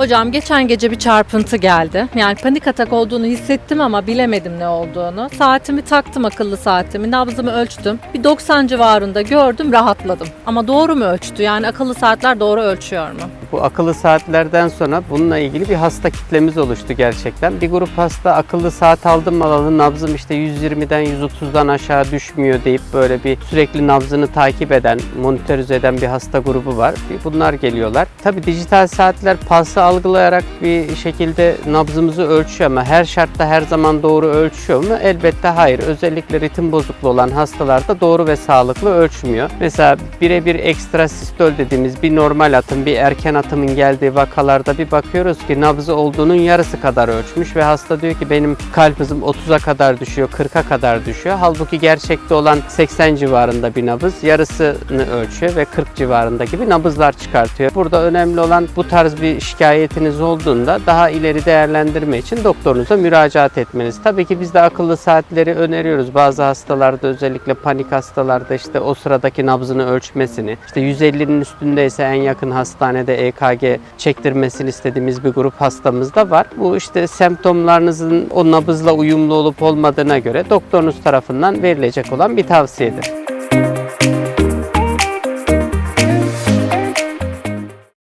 Hocam geçen gece bir çarpıntı geldi. Yani panik atak olduğunu hissettim ama bilemedim ne olduğunu. Saatimi taktım akıllı saatimi, nabzımı ölçtüm. Bir 90 civarında gördüm, rahatladım. Ama doğru mu ölçtü? Yani akıllı saatler doğru ölçüyor mu? Bu akıllı saatlerden sonra bununla ilgili bir hasta kitlemiz oluştu gerçekten. Bir grup hasta akıllı saat aldım alalı nabzım işte 120'den 130'dan aşağı düşmüyor deyip böyle bir sürekli nabzını takip eden, monitörize eden bir hasta grubu var. Bunlar geliyorlar. Tabii dijital saatler pulsı algılayarak bir şekilde nabzımızı ölçüyor ama her şartta her zaman doğru ölçüyor mu? Elbette hayır. Özellikle ritim bozukluğu olan hastalarda doğru ve sağlıklı ölçmüyor. Mesela birebir ekstra sistol dediğimiz bir normal atım, bir erken atımın geldiği vakalarda bir bakıyoruz ki nabzı olduğunun yarısı kadar ölçmüş ve hasta diyor ki benim kalp hızım 30'a kadar düşüyor, 40'a kadar düşüyor. Halbuki gerçekte olan 80 civarında bir nabız yarısını ölçüyor ve 40 civarında gibi nabızlar çıkartıyor. Burada önemli olan bu tarz bir şikayetiniz olduğunda daha ileri değerlendirme için doktorunuza müracaat etmeniz. Tabii ki biz de akıllı saatleri öneriyoruz. Bazı hastalarda özellikle panik hastalarda işte o sıradaki nabzını ölçmesini, işte 150'nin üstündeyse en yakın hastanede EKG çektirmesini istediğimiz bir grup hastamız da var. Bu işte semptomlarınızın o nabızla uyumlu olup olmadığına göre doktorunuz tarafından verilecek olan bir tavsiyedir.